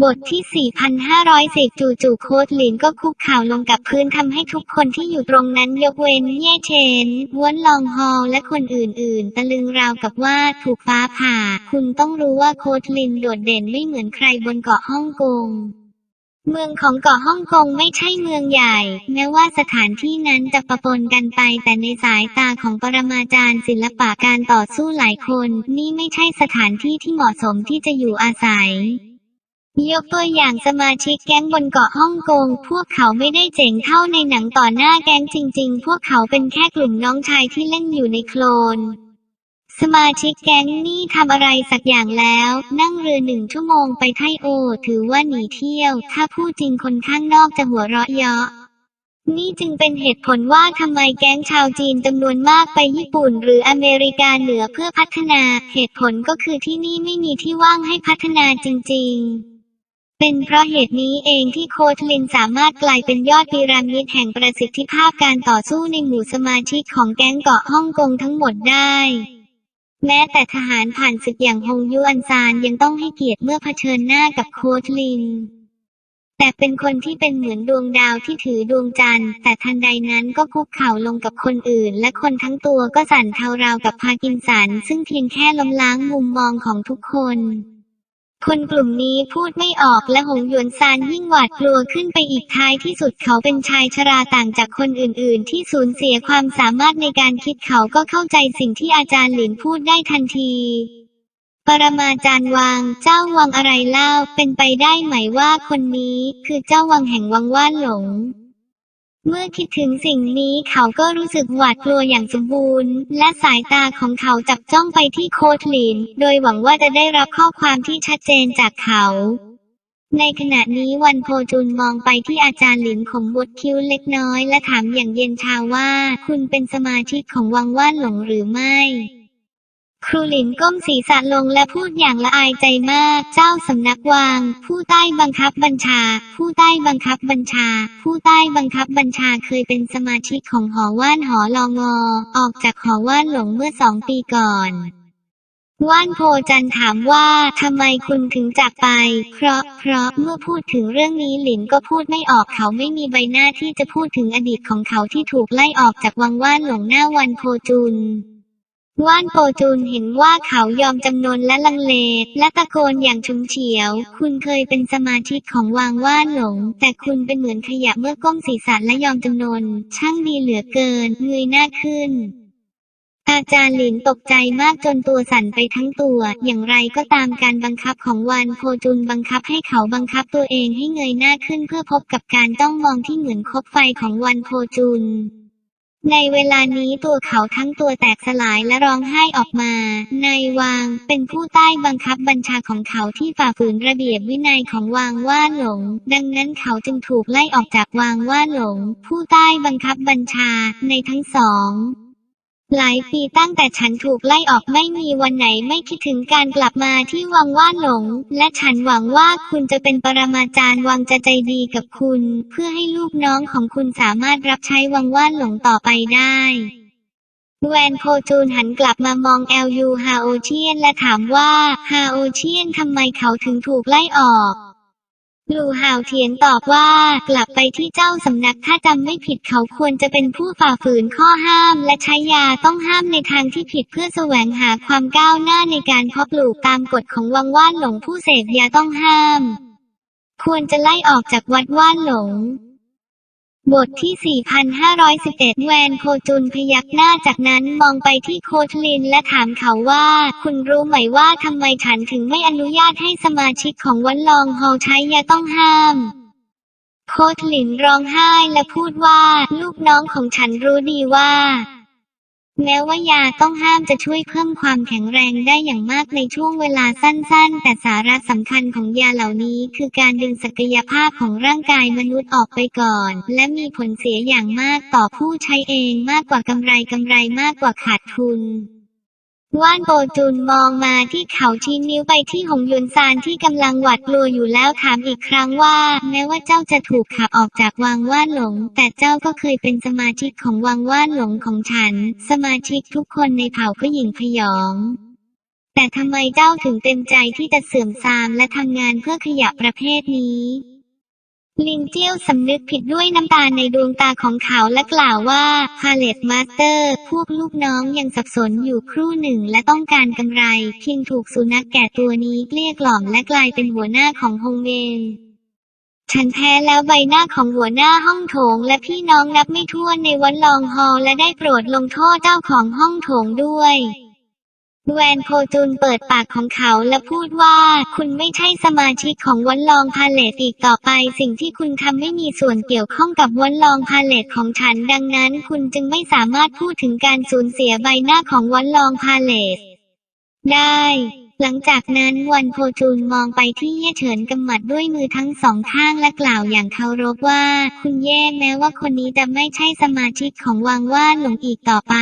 บทที่ 4,510 จู่ๆโค้ดหลินก็คุกเข่าลงกับพื้นทำให้ทุกคนที่อยู่ตรงนั้นยกเว้นเย่เชนว้วนลองฮอลและคนอื่นๆ ตะลึงราวกับว่าถูกฟ้าผ่า คุณต้องรู้ว่าโค้ดลินโดดเด่นไม่เหมือนใครบนเกาะฮ่องกงเมืองของเกาะฮ่องกงไม่ใช่เมืองใหญ่ แม้ว่าสถานที่นั้นจะปะปนกันไป แต่ในสายตาของปรมาจารย์ศิลปะการต่อสู้หลายคน นี่ไม่ใช่สถานที่ที่เหมาะสมที่จะอยู่อาศัย ยกตัวอย่างสมาชิกแก๊งบนเกาะฮ่องกง พวกเขาไม่ได้เจ๋งเท่าในหนังต่อหน้าแก๊งจริง ๆ พวกเขาเป็นแค่กลุ่มน้องชายที่เล่นอยู่ในโคลน สมาชิกแก๊งนี่ทำอะไรสักอย่างแล้ว นั่งเรือหนึ่งชั่วโมงไปไทโอ ถือว่าหนีเที่ยว ถ้าพูดจริงคนข้างนอกจะหัวเราะเยาะนี่จึงเป็นเหตุผลว่าทำไมแก๊งชาวจีนจำนวนมากไปญี่ปุ่น หรืออเมริกาเหนือเพื่อพัฒนา เหตุผลก็คือที่นี่ไม่มีที่ว่างให้พัฒนาจริง ๆ เป็นเพราะเหตุนี้เองที่โคทลินสามารถกลายเป็นยอดพีระมิดแห่งประสิทธิภาพการต่อสู้ในหมู่สมาชิกของแก๊งเกาะฮ่องกงทั้งหมดได้ แม้แต่ทหารผ่านศึกอย่างฮงยุอันซานยังต้องให้เกียรติเมื่อเผชิญหน้ากับโคทลิน แต่เป็นคนที่เป็นเหมือนดวงดาวที่ถือดวงจันทร์ แต่ทันใดนั้นก็คุกเข่าลงกับคนอื่น และคนทั้งตัวก็สั่นเทาราวกับพากินสันซึ่งเพียงแค่ล้มล้างมุมมองของทุกคน คนกลุ่มนี้พูดไม่ออกและหงหยวนซานยิ่งหวาดกลัวขึ้นไปอีกท้ายที่สุดเขาเป็นชายชราต่างจากคนอื่น ๆ ที่สูญเสียความสามารถในการคิดเขาก็เข้าใจสิ่งที่อาจารย์หลินพูดได้ทันทีปรมาจารย์วางเจ้าวังอะไรเล่า เป็นไปได้ไหมว่าคนนี้คือเจ้าวังแห่งวังว่านหลง เมื่อคิดถึงสิ่งนี้เขาก็รู้สึกหวาดกลัวอย่างสมบูรณ์ และสายตาของเขาจับจ้องไปที่โคทลิน โดยหวังว่าจะได้รับข้อความที่ชัดเจนจากเขา ในขณะนี้วันโพจุนมองไปที่อาจารย์หลินขมวดคิ้วเล็กน้อย และถามอย่างเย็นชาว่า คุณเป็นสมาชิกของวังว่านหลงหรือไม่ ครูหลินก้มศีรษะลงและพูดอย่างละอายใจมาก เจ้าสำนักวาง ผู้ใต้บังคับบัญชา ผู้ใต้บังคับบัญชา ผู้ใต้บังคับบัญชาเคยเป็นสมาชิกของหอว่านหอลองอ ออกจากหอว่านหลงเมื่อสองปีก่อน ว่านโพจันถามว่าทำไมคุณถึงจากไป เพราะ เพราะเมื่อพูดถึงเรื่องนี้หลินก็พูดไม่ออกเขาไม่มีใบหน้าที่จะพูดถึงอดีตของเขาที่ถูกไล่ออกจากวังว่านหลงหน้าวันโพจุน ว่านโปจูนเห็นว่าเขายอมจำนนและลังเลและตะโกนอย่างชุมเฉียว คุณเคยเป็นสมาชิกของวางว่านหลง แต่คุณเป็นเหมือนขยะเมื่อก้มศีรษะและยอมจำนน ช่างดีเหลือเกินเงยหน้าขึ้นอาจารย์หลินตกใจมากจนตัวสั่นไปทั้งตัว อย่างไรก็ตามการบังคับของวันโพจุนบังคับให้เขาบังคับตัวเองให้เงยหน้าขึ้นเพื่อพบกับการต้องมองที่เหมือนคบไฟของวันโพจุน ในเวลานี้ตัวเขาทั้งตัวแตกสลายและร้องไห้ออกมา นายวางเป็นผู้ใต้บังคับบัญชาของเขาที่ฝ่าฝืนระเบียบวินัยของวางว่าหลง ดังนั้นเขาจึงถูกไล่ออกจากวางว่าหลง ผู้ใต้บังคับบัญชาในทั้งสอง หลายปีตั้งแต่ฉันถูกไล่ออกไม่มีวันไหนไม่คิดถึงการกลับมาที่วังว่านหลง และฉันหวังว่าคุณจะเป็นปรมาจารย์วังจะใจดีกับคุณ เพื่อให้ลูกน้องของคุณสามารถรับใช้วังว่านหลงต่อไปได้แวนโพจูนหันกลับมามองแอลยูฮาโอเชียนและถามว่าฮาโอเชียนทำไมเขาถึงถูกไล่ออก ลู่หาวเทียนตอบว่ากลับไปที่เจ้าสำนักถ้าจำไม่ผิดเขาควรจะเป็นผู้ฝ่าฝืนข้อห้าม และใช้ยาต้องห้ามในทางที่ผิดเพื่อแสวงหาความก้าวหน้าในการเพาะปลูกตามกฎของวังว่านหลงผู้เสพยาต้องห้าม ควรจะไล่ออกจากวัดว่านหลง บทที่ 4,511 แวนโคจุนพยักหน้าจากนั้นมองไปที่โคทลินและถามเขาว่า คุณรู้ไหมว่าทำไมฉันถึงไม่อนุญาตให้สมาชิกของวันลองฮอลใช้ยาต้องห้ามโคทลินร้องไห้และพูดว่า ลูกน้องของฉันรู้ดีว่า แม้ว่ายาต้องห้ามจะช่วยเพิ่มความแข็งแรงได้อย่างมากในช่วงเวลาสั้นๆ แต่สาระสำคัญของยาเหล่านี้ คือการดึงศักยภาพของร่างกายมนุษย์ออกไปก่อน และมีผลเสียอย่างมากต่อผู้ใช้เองมากกว่ากำไรกำไรมากกว่าขาดทุน ว่านโปจุนมองมาที่เขาชี้นิ้วไปที่หงยุนซานที่กำลังหวาดกลัวอยู่แล้วถามอีกครั้งว่า แม้ว่าเจ้าจะถูกขับออกจากวังว่านหลง แต่เจ้าก็เคยเป็นสมาชิกของวังว่านหลงของฉัน สมาชิกทุกคนในเผ่าก็หยิ่งพยอง แต่ทำไมเจ้าถึงเต็มใจที่จะเสื่อมทรามและทำงานเพื่อขยะประเภทนี้ ลินเจียวสำนึกผิดด้วยน้ำตาในดวงตาของเขาและกล่าวว่าพาเลตมาสเตอร์ พวกลูกน้องยังสับสนอยู่ครู่หนึ่งและต้องการกำไร เพียงถูกสุนัขแก่ตัวนี้เกลี้ยกล่อมและกลายเป็นหัวหน้าของฮงเวนฉันแพ้แล้วใบหน้าของหัวหน้าห้องโถง และพี่น้องนับไม่ถ้วนในวันลองฮอลและได้โปรดลงโทษเจ้าของห้องโถงด้วย แวนโพจูนเปิดปากของเขาและพูดว่า คุณไม่ใช่สมาชิกของวันลองพาเลตอีกต่อไป สิ่งที่คุณทำไม่มีส่วนเกี่ยวข้องกับวันลองพาเลตของฉัน ดังนั้น คุณจึงไม่สามารถพูดถึงการสูญเสียใบหน้าของวันลองพาเลตได้ หลังจากนั้นวันโพจูนมองไปที่เย่เฉินกำหมัดด้วยมือทั้งสองข้างและกล่าวอย่างเคารพว่า คุณเย่แม้ว่าคนนี้จะไม่ใช่สมาชิกของวังว่านหลงอีกต่อไป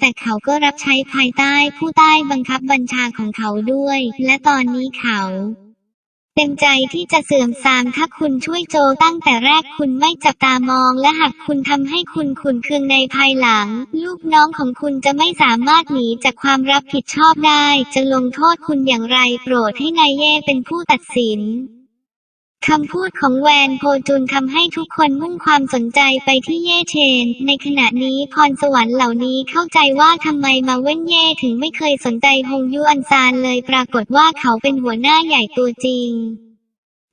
แต่เขาก็รับใช้ภายใต้ผู้ใต้บังคับบัญชาของเขาด้วย และตอนนี้เขา เต็มใจที่จะเสื่อมทรามถ้าคุณช่วยโจตั้งแต่แรกคุณไม่จับตามอง และหากคุณทำให้คุณขุนเคืองในภายหลัง ลูกน้องของคุณจะไม่สามารถหนีจากความรับผิดชอบได้ จะลงโทษคุณอย่างไรโปรดให้นายเย่เป็นผู้ตัดสิน คำพูดของแวนโพจุนทำให้ทุกคนมุ่งความสนใจไปที่เย่เชน ในขณะนี้พรสวรรค์เหล่านี้เข้าใจว่าทำไมมาเว้นเย่ถึงไม่เคยสนใจฮงยุอันซานเลยปรากฏว่าเขาเป็นหัวหน้าใหญ่ตัวจริง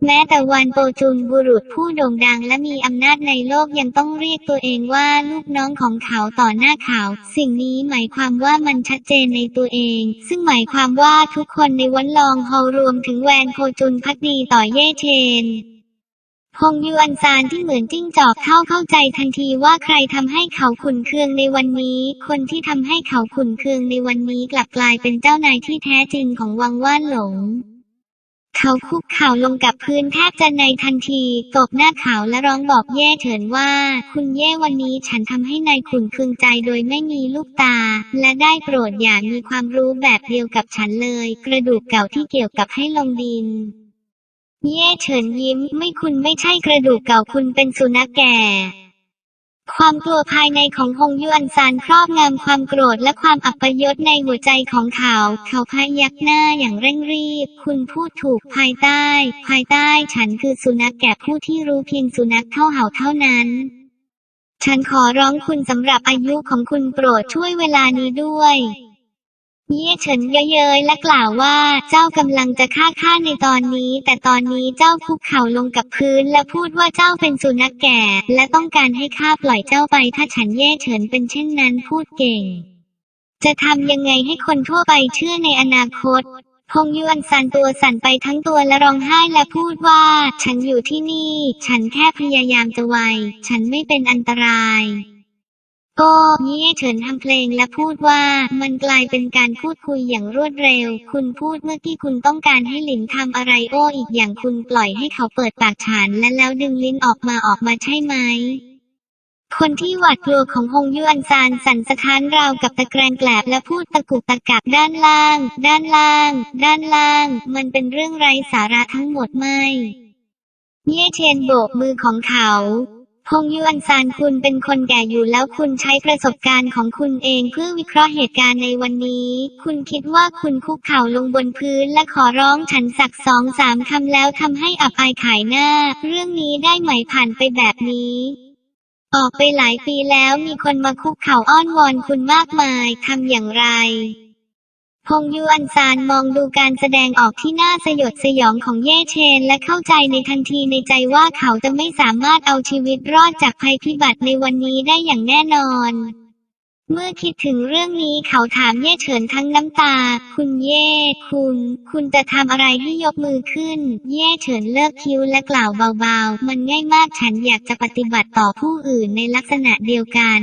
แม้แต่วันโปจุนบุรุษผู้โด่งดังและมีอำนาจในโลกยังต้องเรียกตัวเองว่าลูกน้องของเขาต่อหน้าเขา สิ่งนี้หมายความว่ามันชัดเจนในตัวเอง ซึ่งหมายความว่าทุกคนในวันลองฮอลรวมถึงแวนโพจุนพักดีต่อเย่เชนพงยูอันซานที่เหมือนจิ้งจอกเข้าเข้าใจทันทีว่าใครทำให้เขาขุนเคืองในวันนี้ คนที่ทำให้เขาขุนเคืองในวันนี้กลับกลายเป็นเจ้านายที่แท้จริงของวังว่านหลง เขาคุกเข่าลงกับพื้นแทบจะในทันที ตบหน้าเขาและร้องบอกเย่เฉินว่า คุณเย่วันนี้ฉันทำให้นายขุนเคืองใจโดยไม่มีลูกตา และได้โปรดอย่ามีความรู้แบบเดียวกับฉันเลย กระดูกเก่าที่เกี่ยวกับให้ลงดินเย่เฉินยิ้ม ไม่คุณไม่ใช่กระดูกเก่าคุณเป็นสุนัขแก่ ความกลัวภายในของฮงยุนซานครอบงำความโกรธและความอัปยศในหัวใจของเขา เขาพยักหน้าอย่างเร่งรีบ คุณพูดถูกภายใต้ ภายใต้ฉันคือสุนัขแก่ผู้ที่รู้เพียงสุนัขเท่าเห่าเท่านั้นฉันขอร้องคุณสำหรับอายุของคุณโปรดช่วยเวลานี้ด้วย เย่เฉินเยยและกล่าวว่าเจ้ากำลังจะฆ่าข้าในตอนนี้ แต่ตอนนี้เจ้าคุกเข่าลงกับพื้น และพูดว่าเจ้าเป็นสุนัขแก่ และต้องการให้ข้าปล่อยเจ้าไป ถ้าฉันเย่เฉินเป็นเช่นนั้นพูดเก่ง จะทำยังไงให้คนทั่วไปเชื่อในอนาคตพงยวนสั่นตัวสั่นไปทั้งตัวและร้องไห้และพูดว่า ฉันอยู่ที่นี่ ฉันแค่พยายามจะไว ฉันไม่เป็นอันตราย ก็เย่เฉินทำเพลงและพูดว่า มันกลายเป็นการพูดคุยอย่างรวดเร็ว คุณพูดเมื่อที่คุณต้องการให้หลินทำอะไรโอ้อีกอย่างคุณปล่อยให้เขาเปิดปากฉันและแล้วดึงลิ้นออกมาออกมาใช่ไหม คนที่หวาดกลัวของฮงยวนซานสั่นสะท้านราวกับตะแกรงแกลบและพูดตะกุกตะกักด้านล่าง ด้านล่าง ด้านล่าง มันเป็นเรื่องไร้สาระทั้งหมดไม่ เย่เชนโบกมือของเขา พงยวนซานคุณเป็นคนแก่อยู่แล้วคุณใช้ประสบการณ์ของคุณเองเพื่อวิเคราะห์เหตุการณ์ในวันนี้ คุณคิดว่าคุณคุกเข่าลงบนพื้นและขอร้องฉันสักสองสามคำแล้วทำให้อับอายขายหน้า เรื่องนี้ได้ไหมผ่านไปแบบนี้ออกไปหลายปีแล้วมีคนมาคุกเข่าอ้อนวอนคุณมากมายทำอย่างไร พงยูอันซานมองดูการแสดงออกที่น่าสยดสยองของเย่เชน และเข้าใจในทันทีในใจว่าเขาจะไม่สามารถเอาชีวิตรอดจากภัยพิบัติในวันนี้ได้อย่างแน่นอน เมื่อคิดถึงเรื่องนี้เขาถามเย่เฉินทั้งน้ำตา คุณเย่คุณ คุณจะทำอะไรให้ยกมือขึ้น เย่เฉินเลิกคิ้วและกล่าวเบาๆ มันง่ายมากฉันอยากจะปฏิบัติต่อผู้อื่นในลักษณะเดียวกัน